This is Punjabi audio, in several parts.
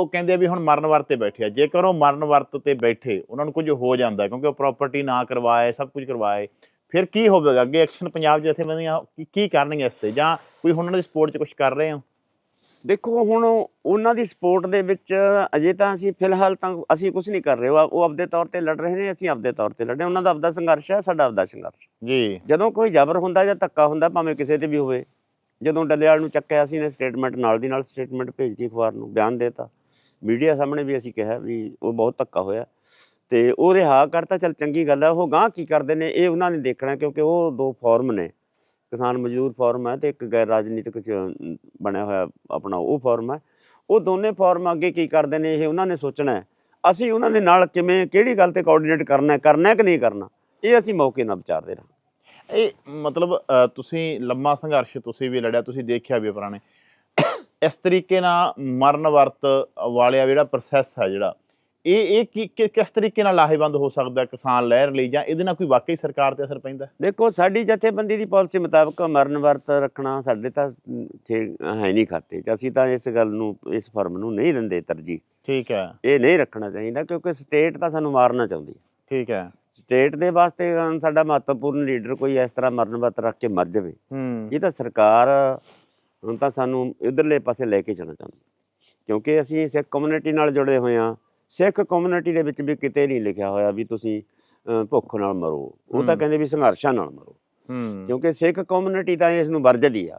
ਉਹ ਕਹਿੰਦੇ ਵੀ ਹੁਣ ਮਰਨ ਵਰਤ ਤੇ ਬੈਠੇ ਆ। ਜੇਕਰ ਉਹ ਮਰਨ ਵਰਤ ਤੇ ਬੈਠੇ ਉਹਨਾਂ ਨੂੰ ਕੁਝ ਹੋ ਜਾਂਦਾ ਕਿਉਂਕਿ ਉਹ ਪ੍ਰਾਪਰਟੀ ਨਾ ਕਰਵਾਏ ਸਭ ਕੁਝ ਕਰਵਾਏ ਫਿਰ ਕੀ ਹੋਵੇਗਾ? ਅੱਗੇ ਐਕਸ਼ਨ ਪੰਜਾਬ ਜਥੇਬੰਦੀਆਂ ਕੀ- ਕੀ ਕਰਨਗੇ ਇਸ ਤੇ? ਜਾਂ ਕੋਈ ਹੁਣ ਉਹਨਾਂ ਦੀ ਸਪੋਰਟ 'ਚ ਕੁਝ ਕਰ ਰਹੇ ਹੋ? ਦੇਖੋ ਹੁਣ ਉਹਨਾਂ ਦੀ ਸਪੋਰਟ ਦੇ ਵਿੱਚ ਅਜੇ ਤਾਂ ਅਸੀਂ ਫਿਲਹਾਲ ਤਾਂ ਅਸੀਂ ਕੁਝ ਨਹੀਂ ਕਰ ਰਹੇ। ਉਹ ਆਪਦੇ ਤੌਰ ਤੇ ਲੜ ਰਹੇ ਨੇ ਅਸੀਂ ਆਪਦੇ ਤੌਰ ਤੇ ਲੜ। ਉਹਨਾਂ ਦਾ ਆਪਦਾ ਸੰਘਰਸ਼ ਹੈ ਸਾਡਾ ਆਪਦਾ ਸੰਘਰਸ਼। ਜੀ। ਜਦੋਂ ਕੋਈ ਜ਼ਬਰ ਹੁੰਦਾ ਜਾਂ ਧੱਕਾ ਹੁੰਦਾ ਭਾਵੇਂ ਕਿਸੇ ਤੇ ਵੀ ਹੋਵੇ ਜਦੋਂ ਡੱਲੇਵਾਲ ਨੂੰ ਚੱਕਿਆ ਸੀ ਨੇ ਸਟੇਟਮੈਂਟ ਨਾਲ ਦੀ ਨਾਲ ਸਟੇਟਮੈਂਟ ਭੇਜਤੀ ਅਖਬਾਰ ਨੂੰ ਬਿਆਨ ਦੇਤਾ। ਮੀਡੀਆ ਸਾਹਮਣੇ ਵੀ ਅਸੀਂ ਕਿਹਾ ਵੀ ਉਹ ਬਹੁਤ ਧੱਕਾ ਹੋਇਆ। ਤੇ ਉਹ ਰਿਹਾ ਕਰਤਾ, ਚੱਲ ਚੰਗੀ ਗੱਲ ਹੈ ਉਹ ਗਾਂ ਕੀ ਕਰਦੇ ਨੇ, ਇਹ ਉਹਨਾਂ ਨੇ ਦੇਖਣਾ ਕਿਉਂਕਿ ਉਹ ਦੋ ਫਾਰਮ ਨੇ। ਕਿਸਾਨ ਮਜ਼ਦੂਰ ਫਾਰਮ ਹੈ ਤੇ ਇੱਕ ਗੈਰ ਰਾਜਨੀਤਿਕ ਚ ਬਣਿਆ ਹੋਇਆ ਆਪਣਾ ਉਹ ਫਾਰਮ ਹੈ ਉਹ ਦੋਨੇ ਫਾਰਮ ਅੱਗੇ ਕੀ ਕਰਦੇ ਨੇ, ਇਹ ਉਹਨਾਂ ਨੇ ਸੋਚਣਾ ਅਸੀਂ ਉਹਨਾਂ ਦੇ ਨਾਲ ਕਿਵੇਂ, ਕਿਹੜੀ ਗੱਲ ਤੇ ਕੋਆਰਡੀਨੇਟ ਕਰਨਾ ਕਰਨਾ ਕਿ ਨਹੀਂ ਕਰਨਾ, ਇਹ ਅਸੀਂ ਮੌਕੇ ਨਾਲ ਵਿਚਾਰਦੇ ਰਹਾਂ ਇਹ ਮਤਲਬ ਤੁਸੀਂ ਲੰਮਾ ਸੰਘਰਸ਼ ਤੁਸੀਂ ਵੀ ਲੜਿਆ, ਤੁਸੀਂ ਦੇਖਿਆ ਵੀ ਪੁਰਾਣੇ। ਇਸ ਤਰੀਕੇ ਨਾਲ ਮਰਨ ਵਰਤ ਵਾਲਿਆ ਜਿਹੜਾ ਪ੍ਰੋਸੈਸ ਹੈ ਜਿਹੜਾ ਇਹ ਇਹ ਕੀ ਕਿਸ ਤਰੀਕੇ ਨਾਲ ਲਾਹੇਵੰਦ ਹੋ ਸਕਦਾ ਕਿਸਾਨ ਲਹਿਰ ਲਈ ਜਾਂ ਇਹਦੇ ਨਾਲ ਕੋਈ ਵਾਕਈ ਸਰਕਾਰ ਤੇ ਅਸਰ ਪੈਂਦਾ? ਦੇਖੋ ਸਾਡੀ ਜਥੇਬੰਦੀ ਦੀ ਪਾਲਿਸੀ ਮੁਤਾਬਕ ਮਰਨ ਵਰਤ ਰੱਖਣਾ ਸਾਡੇ ਤਾਂ ਹੈ ਨਹੀਂ ਖਾਤੇ ਚ। ਅਸੀਂ ਤਾਂ ਇਸ ਗੱਲ ਨੂੰ ਇਸ ਫਰਮ ਨੂੰ ਨਹੀਂ ਦਿੰਦੇ ਤਰਜੀਹ। ਠੀਕ ਹੈ। ਇਹ ਨਹੀਂ ਰੱਖਣਾ ਚਾਹੀਦਾ ਕਿਉਂਕਿ ਸਟੇਟ ਤਾਂ ਸਾਨੂੰ ਮਾਰਨਾ ਚਾਹੁੰਦੀ ਹੈ। ਠੀਕ ਹੈ। ਸਟੇਟ ਦੇ ਵਾਸਤੇ ਸਾਡਾ ਮਹੱਤਵਪੂਰਨ ਲੀਡਰ ਕੋਈ ਇਸ ਤਰ੍ਹਾਂ ਮਰਨ ਵਰਤ ਰੱਖ ਕੇ ਮਰ ਜਾਵੇ ਹੂੰ। ਇਹ ਤਾਂ ਸਰਕਾਰ ਹੁਣ ਤਾਂ ਸਾਨੂੰ ਇਧਰਲੇ ਪਾਸੇ ਲੈ ਕੇ ਚੱਲਣਾ ਚਾਹੁੰਦੀ ਕਿਉਂਕਿ ਅਸੀਂ ਸਿੱਖ ਕਮਿਊਨਿਟੀ ਨਾਲ ਜੁੜੇ ਹੋਏ ਹਾਂ। ਸਿੱਖ ਕਮਿਊਨਿਟੀ ਦੇ ਵਿੱਚ ਵੀ ਕਿਤੇ ਨਹੀਂ ਲਿਖਿਆ ਹੋਇਆ ਵੀ ਤੁਸੀਂ ਭੁੱਖ ਨਾਲ ਮਰੋ। ਉਹ ਤਾਂ। ਕਹਿੰਦੇ ਵੀ ਸੰਘਰਸ਼ਾਂ ਨਾਲ ਮਰੋ। ਕਿਉਂਕਿ ਸਿੱਖ ਕਮਿਊਨਿਟੀ ਤਾਂ ਇਸ ਨੂੰ ਵਰਜਦੀ ਆ।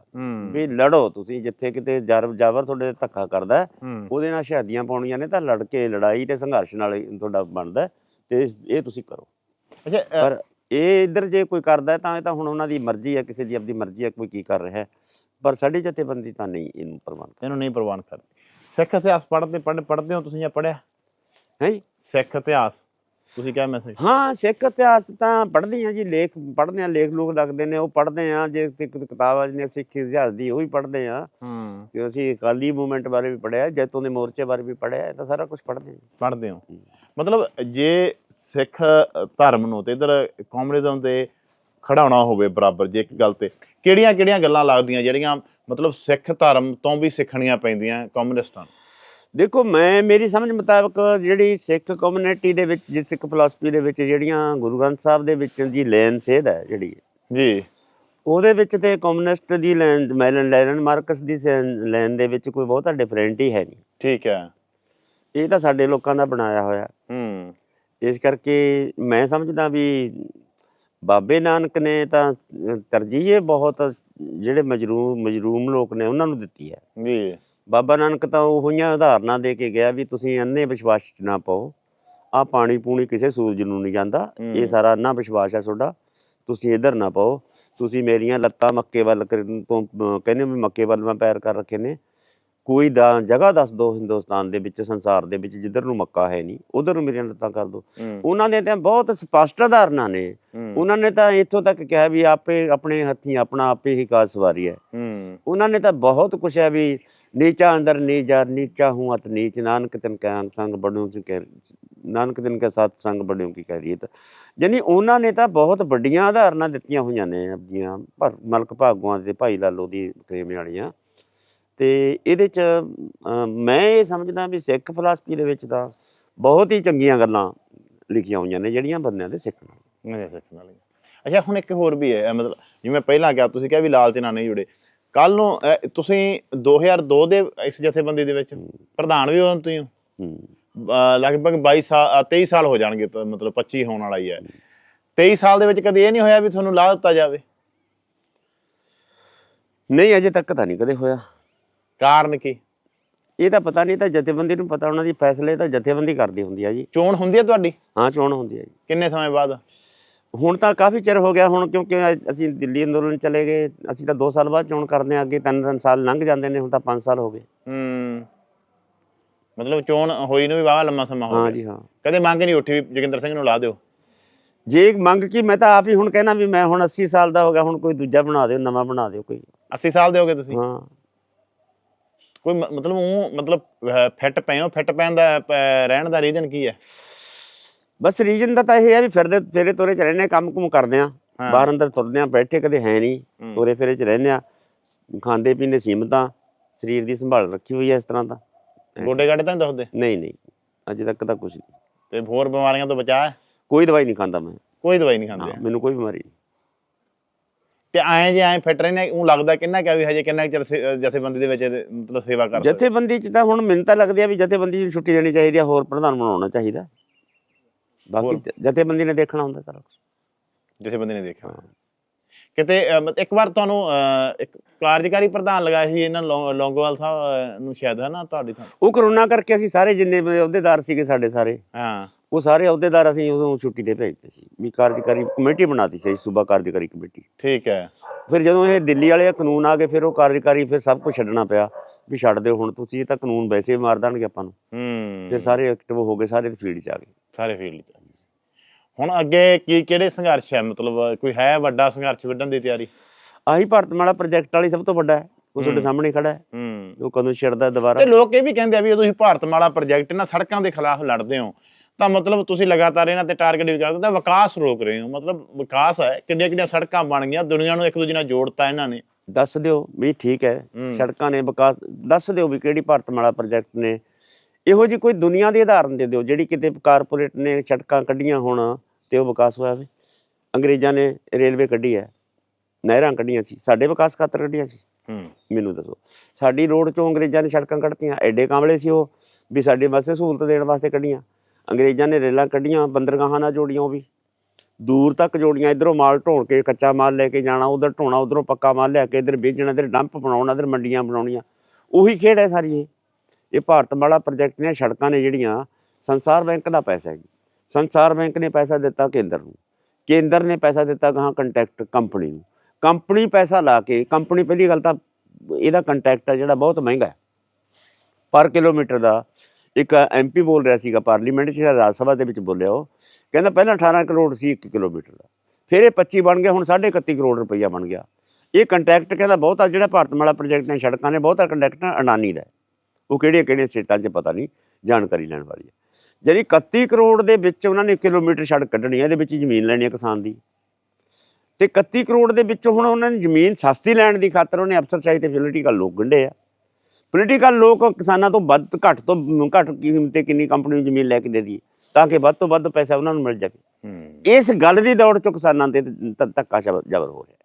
ਵੀ ਲੜੋ ਤੁਸੀਂ ਜਿੱਥੇ ਕਿਤੇ ਜਰ ਜਾਵਰ ਤੁਹਾਡੇ ਤੇ ਧੱਕਾ ਕਰਦਾ ਉਹਦੇ ਨਾਲ ਸ਼ਹਾਦੀਆਂ ਪਾਉਣੀਆਂ ਨੇ ਤਾਂ ਲੜ ਕੇ ਲੜਾਈ ਤੇ ਸੰਘਰਸ਼ ਨਾਲ ਤੁਹਾਡਾ ਬਣਦਾ ਤੇ ਇਹ ਤੁਸੀਂ ਕਰੋ। ਅੱਛਾ ਪਰ ਇਹ ਇੱਧਰ ਜੇ ਕੋਈ ਕਰਦਾ ਤਾਂ ਇਹ ਤਾਂ ਹੁਣ ਉਹਨਾਂ ਦੀ ਮਰਜ਼ੀ ਹੈ ਕਿਸੇ ਦੀ ਆਪਣੀ ਮਰਜ਼ੀ ਹੈ ਕੋਈ ਕੀ ਕਰ ਰਿਹਾ ਹੈ। ਪਰ ਸਾਡੀ ਜਥੇਬੰਦੀ ਤਾਂ ਨਹੀਂ ਇਹਨੂੰ ਪ੍ਰਵਾਨ ਇਹਨੂੰ ਨਹੀਂ ਪ੍ਰਵਾਨ ਕਰਦੇ। ਸਿੱਖ ਇਤਿਹਾਸ ਪੜ੍ਹਦੇ ਪੜ੍ਹ ਪੜ੍ਹਦੇ ਹੋ ਤੁਸੀਂ ਜਾਂ ਪੜ੍ਹਿਆ? ਹੈ ਸਿੱਖ ਇਤਿਹਾਸ। ਤੁਸੀਂ ਕਿਹਾ ਮੈਸੇਜ ਹਾਂ ਸਿੱਖ ਇਤਿਹਾਸ ਤਾਂ ਪੜ੍ਹਦੇ ਆ ਜੀ ਲੇਖ ਪੜ੍ਹਦੇ ਆ ਲੇਖ ਲੋਕ ਲੱਗਦੇ ਨੇ ਉਹ ਪੜ੍ਹਦੇ ਆ ਜੇ ਕਿਤਾਬ ਆ ਜਿਹਨੇ ਸਿੱਖ ਇਤਿਹਾਸ ਦੀ ਉਹ ਵੀ ਪੜ੍ਹਦੇ ਆ ਹੂੰ। ਤੇ ਅਸੀਂ ਅਕਾਲੀ ਮੂਵਮੈਂਟ ਬਾਰੇ ਵੀ ਪੜ੍ਹਿਆ ਜੈਤੋਂ ਦੇ ਮੋਰਚੇ ਬਾਰੇ ਵੀ ਪੜ੍ਹਿਆ ਇਹ ਤਾਂ ਸਾਰਾ ਕੁਝ ਪੜ੍ਹਦੇ ਆ ਪੜ੍ਹਦੇ ਹੋ। ਮਤਲਬ ਜੇ ਸਿੱਖ ਧਰਮ ਨੂੰ ਤੇ ਇਧਰ ਕਮਿਊਨਿਜ਼ਮ ਤੇ ਖੜਾਉਣਾ ਹੋਵੇ ਬਰਾਬਰ ਜੇ ਇੱਕ ਗੱਲ ਤੇ। ਕਿਹੜੀਆਂ ਕਿਹੜੀਆਂ ਗੱਲਾਂ ਲੱਗਦੀਆਂ ਜਿਹੜੀਆਂ ਮਤਲਬ ਸਿੱਖ ਧਰਮ ਤੋਂ ਵੀ ਸਿੱਖਣੀਆਂ ਪੈਂਦੀਆਂ ਕਮਿਊਨਿਸਟਾਂ ਨੂੰ? ਦੇਖੋ ਮੈਂ ਮੇਰੀ ਸਮਝ ਮੁਤਾਬਕ ਜਿਹੜੀ ਸਿੱਖ ਕਮਿਊਨਿਟੀ ਦੇ ਵਿੱਚ ਜਿਸ ਸਿੱਖ ਫਿਲਾਸਫੀ ਦੇ ਵਿੱਚ ਜਿਹੜੀਆਂ ਗੁਰੂ ਗ੍ਰੰਥ ਸਾਹਿਬ ਦੇ ਵਿੱਚ ਦੀ ਲੈਨ ਸੇਧ ਹੈ ਜਿਹੜੀ ਜੀ। ਉਹਦੇ ਵਿੱਚ ਤੇ ਕਮਿਊਨਿਸਟ ਦੀ ਲੈਨ ਮੈਲਨ ਲੈਨਨ ਮਾਰਕਸ ਦੀ ਲੈਨ ਦੇ ਵਿੱਚ ਕੋਈ ਬਹੁਤਾ ਡਿਫਰੈਂਟ ਹੀ ਹੈ ਨਹੀਂ। ਠੀਕ ਹੈ। ਇਹ ਤਾਂ ਸਾਡੇ ਲੋਕਾਂ ਦਾ ਬਣਾਇਆ ਹੋਇਆ। ਹੂੰ। ਇਸ ਕਰਕੇ ਮੈਂ ਸਮਝਦਾ ਵੀ ਬਾਬੇ ਨਾਨਕ ਨੇ ਤਾਂ ਤਰਜੀਹ ਬਹੁਤ ਜਿਹੜੇ ਮਜਰੂਮ ਮਜਰੂਮ ਲੋਕ ਨੇ ਉਹਨਾਂ ਨੂੰ ਦਿੱਤੀ ਹੈ। ਜੀ। ਬਾਬਾ ਨਾਨਕ ਤਾਂ ਉਹੀਆਂ ਉਦਾਹਰਨਾਂ ਦੇ ਕੇ ਗਿਆ ਵੀ ਤੁਸੀਂ ਅੰਨੇ ਵਿਸ਼ਵਾਸ 'ਚ ਨਾ ਪਾਓ। ਆ ਪਾਣੀ ਪੂਣੀ ਕਿਸੇ ਸੂਰਜ ਨੂੰ ਨਹੀਂ ਜਾਂਦਾ। ਇਹ। ਸਾਰਾ ਅੰਨਾ ਵਿਸ਼ਵਾਸ ਹੈ ਤੁਹਾਡਾ। ਤੁਸੀਂ ਇਧਰ ਨਾ ਪਾਓ। ਤੁਸੀਂ ਮੇਰੀਆਂ ਲੱਤਾਂ ਮੱਕੇ ਵੱਲ ਕਰਨ ਤੋਂ ਕਹਿੰਦੇ ਵੀ ਮੱਕੇ ਵੱਲ ਮੈਂ ਪੈਰ ਕਰ ਰੱਖੇ ਨੇ। ਕੋਈ ਦਾ ਜਗ੍ਹਾ ਦੱਸ ਦਿਓ ਹਿੰਦੁਸਤਾਨ ਦੇ ਵਿੱਚ ਸੰਸਾਰ ਦੇ ਵਿੱਚ ਜਿੱਧਰ ਨੂੰ ਮੱਕਾ ਹੈ ਨਹੀਂ ਉਧਰ ਨੂੰ ਮੇਰੀਆਂ ਲੱਤਾਂ ਕਰ ਹੂੰ। ਉਹਨਾਂ ਨੇ ਤਾਂ ਬਹੁਤ ਸਪਸ਼ਟ ਉਦਾਹਰਨਾਂ ਨੇ ਉਹਨਾਂ ਨੇ ਤਾਂ ਇੱਥੋਂ ਤੱਕ ਕਿਹਾ ਵੀ ਆਪੇ ਆਪਣੇ ਹੱਥੀਂ ਆਪਣਾ ਆਪੇ ਹੀ ਕਾਜ ਸਵਾਰੀ ਹੈ। ਉਹਨਾਂ ਨੇ ਤਾਂ ਬਹੁਤ ਕੁਛ ਹੈ ਵੀ ਨੀਚਾ ਅੰਦਰ ਨੀਚਾ ਨੀਚਾ ਹੂੰ ਅਤ ਨੀਚ ਨਾਨਕ ਤਿਨ ਕੈ ਸੰਗ ਬੜਿਓ ਕੀ ਕਹਿ ਨਾਨਕ ਤਿਨ ਕੈ ਸਤ ਸੰਗ ਬੜਿਓ ਕੀ ਕਹਿ ਰੀਤ ਯਾਨੀ ਉਹਨਾਂ ਨੇ ਤਾਂ ਬਹੁਤ ਵੱਡੀਆਂ ਉਦਾਹਰਨਾਂ ਦਿੱਤੀਆਂ ਹੋਈਆਂ ਨੇ ਆਪਣੀਆਂ ਮਲਕ ਭਾਗਵਾਂ ਦੇ ਭਾਈ ਲਾਲੋ ਦੀ ਪ੍ਰੇਮ ਵਾਲੀਆਂ ਤੇ ਇਹਦੇ ਚ ਮੈਂ ਇਹ ਸਮਝਦਾ ਵੀ ਸਿੱਖ ਫਲਸਫੀ ਦੇ ਵਿੱਚ ਤਾਂ ਬਹੁਤ ਹੀ ਚੰਗੀਆਂ ਗੱਲਾਂ ਲਿਖੀਆਂ ਹੋਈਆਂ ਨੇ ਜਿਹੜੀਆਂ ਬੰਦਿਆਂ ਦੇ ਸਿੱਖਣ ਨਹੀਂ ਸਿੱਖਣ ਵਾਲੀ ਅੱਛਾ ਹੁਣ ਇੱਕ ਹੋਰ ਵੀ ਹੈ ਮਤਲਬ ਜਿਵੇਂ ਪਹਿਲਾਂ ਕਿਹਾ ਤੁਸੀਂ ਕਿਹਾ ਵੀ ਲਾਲਚ ਨਾਲ ਨਹੀਂ ਜੁੜੇ। ਕੱਲ ਨੂੰ ਤੁਸੀਂ 2002 ਦੇ ਇਸ ਜਥੇਬੰਦੀ ਦੇ ਵਿੱਚ ਪ੍ਰਧਾਨ ਵੀ ਹੋ। ਤੁਸੀਂ ਲਗਭਗ 22 ਸਾਲ ਅਹ, 23 ਸਾਲ ਹੋ ਜਾਣਗੇ ਮਤਲਬ 25 ਹੋਣ ਵਾਲਾ ਹੀ ਹੈ। 23 ਸਾਲ ਦੇ ਵਿੱਚ ਕਦੇ ਇਹ ਨਹੀਂ ਹੋਇਆ ਵੀ ਤੁਹਾਨੂੰ ਲਾ ਦਿੱਤਾ ਜਾਵੇ? ਨਹੀਂ ਅਜੇ ਤੱਕ ਤਾਂ ਨਹੀਂ ਕਦੇ ਹੋਇਆ। ਕਾਰਨ ਕੀ? ਇਹ ਤਾਂ ਪਤਾ ਨਹੀਂ ਤਾਂ ਜਥੇਬੰਦੀ ਨੂੰ ਪਤਾ ਉਹਨਾਂ ਦੀ ਫੈਸਲੇ ਤਾਂ ਜਥੇਬੰਦੀ ਕਰਦੀ ਹੁੰਦੀ ਆ ਜੀ। ਚੋਣ ਹੁੰਦੀ ਹੈ ਤੁਹਾਡੀ? ਹਾਂ ਚੋਣ ਹੁੰਦੀ ਆ ਜੀ। ਕਿੰਨੇ ਸਮੇਂ ਬਾਅਦ? ਹੁਣ ਤਾਂ ਕਾਫੀ ਚਿਰ ਹੋ ਗਿਆ ਹੁਣ ਕਿਉਂਕਿ ਅਸੀਂ ਦਿੱਲੀ ਅੰਦੋਲਨ ਚਲੇ ਗਏ। ਅਸੀਂ ਤਾਂ 2 ਸਾਲ ਬਾਅਦ ਚੋਣ ਕਰਦੇ ਆ ਅੱਗੇ ਤਿੰਨ ਤਿੰਨ ਸਾਲ ਲੰਘ ਜਾਂਦੇ ਨੇ ਹੁਣ ਤਾਂ 5 ਸਾਲ ਹੋ ਗਏ। ਹੂੰ। ਮਤਲਬ ਚੋਣ ਹੋਈ ਨੂੰ ਵੀ ਵਾਵਾ ਲੰਮਾ ਸਮਾਂ ਹੋ ਹਾਂ ਗਿਆ ਜੀ ਹਾਂ। ਕਦੇ ਮੰਗ ਨਹੀਂ ਉੱਠੀ ਵੀ ਜੋਗਿੰਦਰ ਸਿੰਘ ਨੂੰ ਲਾ ਦਿਓ। ਜੇ ਮੰਗ ਕੀ ਮੈਂ ਤਾਂ ਆਪ ਹੀ ਹੁਣ ਕਹਿਣਾ ਵੀ ਮੈਂ ਹੁਣ 80 ਸਾਲ ਦਾ ਹੋ ਗਿਆ ਹੁਣ ਕੋਈ ਦੂਜਾ ਬਣਾ ਦਿਓ ਨਵਾਂ ਬਣਾ ਦਿਓ ਕੋਈ। 80 ਸਾਲ ਦੇ ਹੋਗੇ ਤੁਸੀਂ? ਹਾਂ। ਕੋਈ ਮਤਲਬ ਉਹ ਮਤਲਬ ਫਿੱਟ ਪਏ ਹੋ ਫਿੱਟ ਪੈਣ ਦਾ ਰਹਿਣ ਦਾ ਰੀਜ਼ਨ ਕੀ ਹੈ? ਬਸ ਰੀਜਨ ਦਾ ਤਾਂ ਇਹ ਹੈ ਵੀ ਫਿਰਦੇ ਫੇਰੇ ਤੋਰੇ ਚ ਰਹਿੰਦੇ ਕੰਮ ਕੁਮ ਕਰਦੇ ਆ। ਬਾਹਰ ਅੰਦਰ ਤੁਰਦੇ ਆ ਬੈਠੇ ਕਦੇ ਹੈ ਨਹੀਂ। ਤੋਰੇ ਫੇਰੇ ਚ ਰਹਿੰਦੇ ਆ ਖਾਂਦੇ ਪੀਂਦੇ ਸੀਮਤਾਂ ਸਰੀਰ ਦੀ ਸੰਭਾਲ ਰੱਖੀ ਹੋਈ ਹੈ ਇਸ ਤਰ੍ਹਾਂ ਦਾ ਗੋਡੇ ਗਾਡੇ ਤਾਂ ਦੁਖਦੇ? ਨਹੀਂ ਨਹੀਂ। ਅਜੇ ਤੱਕ ਤਾਂ ਕੁਝ ਨਹੀਂ। ਤੇ ਹੋਰ ਬਿਮਾਰੀਆਂ ਤੋਂ ਬਚਾ ਕੋਈ ਦਵਾਈ ਨਹੀਂ ਖਾਂਦਾ ਮੈਂ। ਕੋਈ ਦਵਾਈ ਨਹੀਂ ਖਾਂਦੇ? ਮੈਨੂੰ ਕੋਈ ਬਿਮਾਰੀ ਨਹੀਂ। ਤੇ ਐਂ ਜੇ ਐਂ ਫਿੱਟ ਰਹਿੰਦੇ ਉਹ ਲੱਗਦਾ ਕਿੰਨਾ ਕਿ ਵੀ ਹਜੇ ਕਿੰਨਾ ਚਿਰ ਜਥੇਬੰਦੀ ਦੇ ਵਿੱਚ ਮਤਲਬ ਸੇਵਾ ਕਰਦੇ। ਜਥੇਬੰਦੀ ਚ ਤਾਂ ਹੁਣ ਮੈਨੂੰ ਤਾਂ ਲੱਗਦੀ ਆ ਵੀ ਜਥੇਬੰਦੀ ਨੂੰ ਛੁੱਟੀ ਦੇਣੀ ਚਾਹੀਦੀ ਆ ਹੋਰ ਪ੍ਰਧਾਨ ਬਣਾਉਣਾ ਚਾਹੀਦਾ। ਬਾਕੀ ਜਥੇਬੰਦੀ ਨੇ ਦੇਖਣਾ ਹੁੰਦਾ ਸਾਰਾ। ਜਥੇਬੰਦੀ ਨੇ ਦੇਖਿਆ। ਕਿਤੇ ਇੱਕ ਵਾਰ ਤੁਹਾਨੂੰ ਇੱਕ ਕਾਰਜਕਾਰੀ ਪ੍ਰਧਾਨ ਲਗਾਇਆ ਸੀ ਇਹਨਾਂ ਲੌਂਗੋਵਾਲ ਸਾਹਿਬ ਨੂੰ ਸ਼ਾਇਦ ਹੈ ਨਾ ਤੁਹਾਡੀ ਥਾਂ? ਉਹ ਕਰੋਨਾ ਕਰਕੇ ਅਸੀਂ ਸਾਰੇ ਜਿੰਨੇ ਅਹੁਦੇਦਾਰ ਸੀਗੇ ਸਾਡੇ ਸਾਰੇ। ਹਾਂ। ਉਹ ਸਾਰੇ ਅਹੁਦੇਦਾਰ ਅਸੀਂ ਉਦੋਂ ਛੁੱਟੀ ਤੇ ਭੇਜਦੇ ਸੀ ਵੀ ਕਾਰਜਕਾਰੀ ਕਮੇਟੀ ਬਣਾਤੀ ਸੀ ਸੂਬਾ ਕਾਰਜਕਾਰੀ ਕਮੇਟੀ। ਠੀਕ ਹੈ। ਫਿਰ ਜਦੋਂ ਇਹ ਦਿੱਲੀ ਵਾਲੇ ਕਾਨੂੰਨ ਆ ਗਏ ਫਿਰ ਉਹ ਕਾਰਜਕਾਰੀ ਫਿਰ ਸਭ ਕੁਝ ਛੱਡਣਾ ਪਿਆ ਵੀ ਛੱਡ ਦਿਓ ਹੁਣ ਤੁਸੀਂ ਇਹ ਤਾਂ ਕਾਨੂੰਨ ਵੈਸੇ ਮਾਰ ਦੇਣਗੇ ਆਪਾਂ ਨੂੰ। ਹੂੰ। ਫਿਰ ਸਾਰੇ ਐਕਟਿਵ ਹੋ ਗਏ ਸਾਰੇ ਫੀਲਡ 'ਚ ਆ ਗਏ। ਸਾਰੇ ਫੀਲਡ ਚ ਹੁਣ ਅੱਗੇ ਕੀ ਕਿਹੜੇ ਸੰਘਰਸ਼ ਹੈ? ਮਤਲਬ ਕੋਈ ਹੈ ਵੱਡਾ ਸੰਘਰਸ਼ ਵਿੱਢਣ ਦੀ ਤਿਆਰੀ? ਆਹੀ ਭਾਰਤਮਾਲਾ ਪ੍ਰੋਜੈਕਟ ਵਾਲੀ ਸਭ ਤੋਂ ਵੱਡਾ ਹੈ ਉਹ ਤੁਹਾਡੇ। ਸਾਹਮਣੇ ਖੜਾ ਹੈ। ਹੂੰ। ਉਹ ਕਦੋਂ ਛਿੜਦਾ ਦੁਬਾਰਾ? ਤੇ ਲੋਕ ਇਹ ਵੀ ਕਹਿੰਦੇ ਆ ਵੀ ਜਦੋਂ ਤੁਸੀਂ ਭਾਰਤਮਾਲਾ ਪ੍ਰੋਜੈਕਟ ਨਾਲ ਸੜਕਾਂ ਦੇ ਖਿਲਾਫ ਲੜਦੇ ਹੋ। ਤਾਂ ਮਤਲਬ ਤੁਸੀਂ ਲਗਾਤਾਰ ਇਹਨਾਂ ਤੇ ਟਾਰਗੇਟ ਵੀ ਕਰਦੇ ਤਾਂ ਵਿਕਾਸ ਰੋਕ ਰਹੇ ਹੋ। ਮਤਲਬ ਵਿਕਾਸ ਹੈ ਕਿੰਨੀਆਂ ਕਿੰਨੀਆਂ ਸੜਕਾਂ ਬਣ ਗਈਆਂ ਦੁਨੀਆ ਨੂੰ ਇੱਕ ਦੂਜੇ ਨਾਲ ਜੋੜਤਾ ਇਹਨਾਂ ਨੇ। ਦੱਸ ਦਿਓ ਵੀ ਠੀਕ ਹੈ। ਸੜਕਾਂ ਨੇ ਵਿਕਾਸ ਦੱਸ ਦਿਓ ਵੀ ਕਿਹੜੀ ਭਾਰਤਮਾਲਾ ਪ੍ਰੋਜੈਕਟ ਨੇ। ਇਹੋ ਜੀ ਕੋਈ ਦੁਨੀਆ ਦੇ ਉਦਾਹਰਨ ਦੇ ਦਿਓ ਜਿਹੜੀ ਕਿਤੇ ਕਾਰਪੋਰੇਟ ਨੇ ਸੜਕਾਂ ਕੱਢੀਆਂ ਹੋਣ ਤੇ ਉਹ ਵਿਕਾਸ ਹੋਇਆ ਵੇ ਅੰਗਰੇਜ਼ਾਂ ਨੇ ਰੇਲਵੇ ਕੱਢੀ ਹੈ ਨਹਿਰਾਂ ਕੱਢੀਆਂ ਸੀ ਸਾਡੇ ਵਿਕਾਸ ਖਾਤਰ ਕੱਢੀਆਂ ਸੀ। ਹੂੰ। ਮੈਨੂੰ ਦੱਸੋ ਸਾਡੀ ਰੋਡ ਚੋਂ ਅੰਗਰੇਜ਼ਾਂ ਨੇ ਸੜਕਾਂ ਕੱਢਤੀਆਂ ਐਡੇ ਕਾਮਲੇ ਸੀ ਉਹ ਵੀ ਸਾਡੇ ਵਾਸਤੇ ਸਹੂਲਤ ਦੇਣ ਵਾਸਤੇ ਕੱਢੀਆਂ। ਅੰਗਰੇਜ਼ਾਂ ਨੇ ਰੇਲਾਂ ਕੱਢੀਆਂ, ਬੰਦਰਗਾਹਾਂ ਨਾਲ ਜੋੜੀਆਂ ਉਹ ਵੀ। ਦੂਰ ਤੱਕ ਜੋੜੀਆਂ, ਇਧਰੋਂ ਮਾਲ ਢੋਣ ਕੇ, ਕੱਚਾ ਮਾਲ ਲੈ ਕੇ ਜਾਣਾ, ਉਧਰ ਢੋਣਾ, ਉਧਰੋਂ ਪੱਕਾ ਮਾਲ ਲੈ ਕੇ, ਇਧਰ ਵੇਚਣਾ, ਇਧਰ ਡੰਪ ਬਣਾਉਣਾ, ਇਧਰ ਮੰਡੀਆਂ ਬਣਾਉਣੀਆਂ। ਉਹੀ ਖੇਡ ਹੈ ਸਾਰੀ ਇਹ। ਇਹ ਭਾਰਤ ਵਾਲਾ ਪ੍ਰੋਜੈਕਟ ਨੇ ਸੜਕਾਂ ਨੇ ਜਿਹੜੀਆਂ, ਸੰਸਾਰ ਬੈਂਕ ਦਾ ਪੈਸਾ ਹੈ ਜੀ। ਸੰਸਾਰ ਬੈਂਕ ਨੇ ਪੈਸਾ ਦਿੱਤਾ ਕੇਂਦਰ ਨੂੰ। ਕੇਂਦਰ ਨੇ ਪੈਸਾ ਦਿੱਤਾ ਗਾਹਾਂ ਕੰਟੈਕਟ ਕੰਪਨੀ ਨੂੰ। ਕੰਪਨੀ ਪੈਸਾ ਲਾ ਕੇ, ਕੰਪਨੀ ਪਹਿਲੀ ਗੱਲ ਤਾਂ ਇਹਦਾ ਕੰਟੈਕਟ ਹੈ ਜਿਹੜਾ ਬਹੁਤ ਮਹਿੰਗਾ ਹੈ। ਪਰ ਕਿਲੋਮੀਟਰ ਦਾ ਇੱਕ ਐਮਪੀ ਬੋਲ ਰਿਹਾ ਸੀਗਾ, ਪਾਰਲੀਮੈਂਟ 'ਚ ਰਾਜ ਸਭਾ ਦੇ ਵਿੱਚ ਬੋਲਿਆ ਉਹ, ਕਹਿੰਦਾ ਪਹਿਲਾਂ 18 ਕਰੋੜ ਸੀ 1 ਕਿਲੋਮੀਟਰ ਦਾ, ਫਿਰ ਇਹ 25 ਬਣ ਗਿਆ ਹੁਣ 31.5 ਕਰੋੜ ਰੁਪਈਆ ਬਣ ਗਿਆ। ਇਹ ਕੰਟੈਕਟ ਕਹਿੰਦਾ ਬਹੁਤਾ ਜਿਹੜਾ ਭਾਰਤਮਾਲਾ ਪ੍ਰੋਜੈਕਟ ਨੇ ਸੜਕਾਂ ਨੇ, ਬਹੁਤਾ ਕੰਟੈਕਟ ਅਡਾਨੀ ਦਾ ਉਹ ਕਿਹੜੀਆਂ ਕਿਹੜੀਆਂ ਸਟੇਟਾਂ 'ਚ ਪਤਾ ਨਹੀਂ, ਜਾਣਕਾਰੀ ਲੈਣ ਵਾਲੀ ਹੈ। ਜਿਹੜੀ 31 ਕਰੋੜ ਦੇ ਵਿੱਚ ਉਹਨਾਂ ਨੇ ਕਿਲੋਮੀਟਰ ਸੜਕ ਕੱਢਣੀ ਹੈ, ਇਹਦੇ ਵਿੱਚ ਜ਼ਮੀਨ ਲੈਣੀ ਹੈ ਕਿਸਾਨ ਦੀ। ਤੇ 31 ਕਰੋੜ ਦੇ ਵਿੱਚੋਂ ਹੁਣ ਉਹਨਾਂ ਨੇ ਜ਼ਮੀਨ ਸਸਤੀ ਲੈਣ ਦੀ ਖਾਤਰ ਉਹਨੇ ਅਫਸਰਸ਼ਾਹੀ ਤੇ ਪੋਲੀਟੀਕਲ ਲੋਕ ਗੰਢੇ ਆ। ਪੋਲੀਟੀਕਲ ਲੋਕ ਕਿਸਾਨਾਂ ਤੋਂ ਵੱਧ ਘੱਟ ਤੋਂ ਘੱਟ ਕੀਮਤ ਤੇ ਕਿੰਨੀ ਕੰਪਨੀ ਨੂੰ ਜ਼ਮੀਨ ਲੈ ਕੇ ਦੇ ਦਈਏ ਤਾਂ ਕਿ ਵੱਧ ਤੋਂ ਵੱਧ ਪੈਸਾ ਉਹਨਾਂ ਨੂੰ ਮਿਲ ਜਾਵੇ। ਇਸ ਗੱਲ ਦੀ ਦੌੜ ਚ ਕਿਸਾਨਾਂ ਤੇ ਧੱਕਾ ਜ਼ਬਰ ਹੋ ਰਿਹਾ।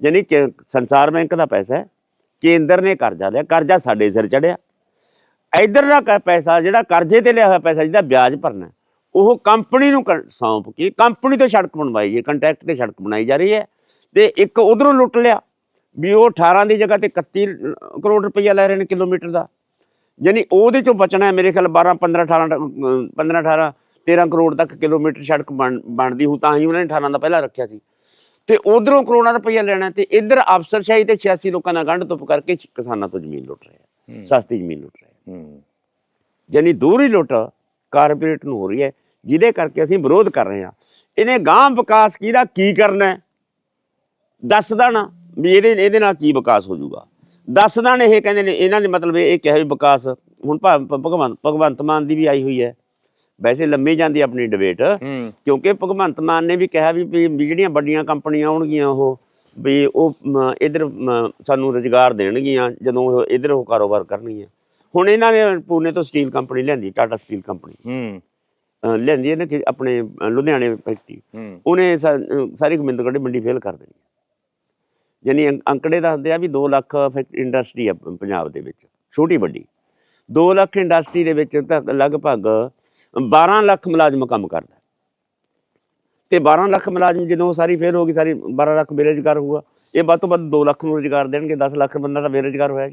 ਯਾਨੀ ਕਿ ਸੰਸਾਰ ਬੈਂਕ ਦਾ ਪੈਸਾ ਹੈ ਕੇਂਦਰ ਨੇ ਕਰਜ਼ਾ ਲਿਆ ਕਰਜ਼ਾ ਸਾਡੇ ਸਿਰ ਚੜਿਆ। ਇਧਰ ਦਾ ਪੈਸਾ ਜਿਹੜਾ ਕਰਜ਼ੇ ਤੇ ਲਿਆ ਹੋਇਆ ਪੈਸਾ ਜਿਹਦਾ ਵਿਆਜ ਭਰਨਾ ਉਹ ਕੰਪਨੀ ਨੂੰ ਸੌਂਪ ਕੇ ਕੰਪਨੀ ਤੋਂ ਸੜਕ ਬਣਵਾਈ ਹੈ ਕੰਟਰੈਕਟ ਤੇ ਸੜਕ ਬਣਾਈ ਜਾ ਰਹੀ ਹੈ ਤੇ ਇੱਕ ਉਧਰੋਂ ਲੁੱਟ ਲਿਆ। ਵੀ ਉਹ 18 ਦੀ ਜਗ੍ਹਾ ਤੇ 31 ਕਰੋੜ ਰੁਪਈਆ ਲੈ ਰਹੇ ਨੇ ਕਿਲੋਮੀਟਰ ਦਾ। ਯਾਨੀ ਉਹਦੇ ਚੋਂ ਬਚਣਾ ਹੈ ਮੇਰੇ ਖਿਆਲ 12 15 18 ਅਹ 15 18 13 ਕਰੋੜ ਤੱਕ ਕਿਲੋਮੀਟਰ ਸੜਕ ਬਣ- ਬਣਦੀ ਹੋ ਤਾਂ ਹੀ ਉਹਨਾਂ ਨੇ 18 ਦਾ ਪਹਿਲਾਂ ਰੱਖਿਆ ਸੀ। ਤੇ ਉਧਰੋਂ ਕਰੋੜਾਂ ਰੁਪਈਆ ਲੈਣਾ ਤੇ ਇੱਧਰ ਅਫਸਰਸ਼ਾਹੀ ਤੇ 86 ਲੋਕਾਂ ਨਾਲ ਗੰਢ ਤੁਪ ਕਰਕੇ ਕਿਸਾਨਾਂ ਤੋਂ ਜ਼ਮੀਨ ਲੁੱਟ ਰਹੇ ਆ। ਸਸਤੀ ਜ਼ਮੀਨ ਲੁੱਟ ਰਹੇ ਆ। ਯਾਨੀ ਦੂਰੀ ਲੁੱਟ ਕਾਰਪੋਰੇਟ ਨੂੰ ਹੋ ਰਹੀ ਹੈ ਜਿਹਦੇ ਕਰਕੇ ਅਸੀਂ ਵਿਰੋਧ ਕਰ ਰਹੇ ਹਾਂ। ਇਹਨੇ ਗਾਂ ਵਿਕਾਸ ਕਿਹਦਾ ਕੀ ਕਰਨਾ ਦੱਸਦਾ ਨਾ। ਵੀ ਇਹਦੇ ਇਹਦੇ ਨਾਲ ਕੀ ਵਿਕਾਸ ਹੋ ਜਾਊਗਾ? ਦੱਸਦਾ ਨੇ ਇਹ ਕਹਿੰਦੇ ਨੇ ਇਹਨਾਂ ਨੇ ਮਤਲਬ ਇਹ ਕਿਹਾ ਵੀ ਵਿਕਾਸ ਹੁਣ ਭਗਵੰਤ ਭਗਵੰਤ ਮਾਨ ਦੀ ਵੀ ਆਈ ਹੋਈ ਹੈ। ਵੈਸੇ ਲੰਮੀ ਜਾਂਦੀ ਹੈ ਆਪਣੀ ਡਿਬੇਟ ਹੂੰ। ਕਿਉਂਕਿ ਭਗਵੰਤ ਮਾਨ ਨੇ ਵੀ ਕਿਹਾ ਵੀ ਜਿਹੜੀਆਂ ਵੱਡੀਆਂ ਕੰਪਨੀਆਂ ਆਉਣਗੀਆਂ ਉਹ ਵੀ ਉਹ ਇੱਧਰ ਸਾਨੂੰ ਰੁਜ਼ਗਾਰ ਦੇਣਗੀਆਂ ਜਦੋਂ ਉਹ ਇੱਧਰ ਉਹ ਕਾਰੋਬਾਰ ਕਰਨਗੀਆਂ। ਹੁਣ ਇਹਨਾਂ ਨੇ ਪੂਨੇ ਤੋਂ ਸਟੀਲ ਕੰਪਨੀ ਲਿਆਂਦੀ ਟਾਟਾ ਸਟੀਲ ਕੰਪਨੀ ਹੂੰ। ਇਹਨੇ ਕਿ ਆਪਣੇ ਲੁਧਿਆਣੇ ਫੈਕਟਰੀ ਹੂੰ। ਉਹਨੇ ਸਾਰੀ ਗੋਬਿੰਦਗੜ੍ਹ ਮੰਡੀ ਫੇਲ ਕਰ ਦੇਣੀ ਯਾਨੀ ਅੰਕ- ਅੰਕੜੇ ਦੱਸਦੇ ਆ ਵੀ 2 ਲੱਖ ਫੈਕਟਰੀ ਇੰਡਸਟਰੀ ਆ ਪੰਜਾਬ ਦੇ ਵਿੱਚ, ਛੋਟੀ ਵੱਡੀ। 2 ਲੱਖ ਇੰਡਸਟਰੀ ਦੇ ਵਿੱਚ ਤਾਂ ਲਗਭਗ 12 ਲੱਖ ਮੁਲਾਜ਼ਮ ਕੰਮ ਕਰਦਾ। ਤੇ 12 ਲੱਖ ਮੁਲਾਜ਼ਮ ਜਦੋਂ ਸਾਰੀ ਫੇਲ ਹੋ ਗਈ, ਸਾਰੀ 12 ਲੱਖ ਬੇਰੁਜ਼ਗਾਰ ਹੋਊਗਾ, ਇਹ ਵੱਧ ਤੋਂ ਵੱਧ 2 ਲੱਖ ਨੂੰ ਰੁਜ਼ਗਾਰ ਦੇਣਗੇ 10 ਲੱਖ ਬੰਦਾ ਤਾਂ ਬੇਰੁਜ਼ਗਾਰ ਹੋਇਆ ਜੀ।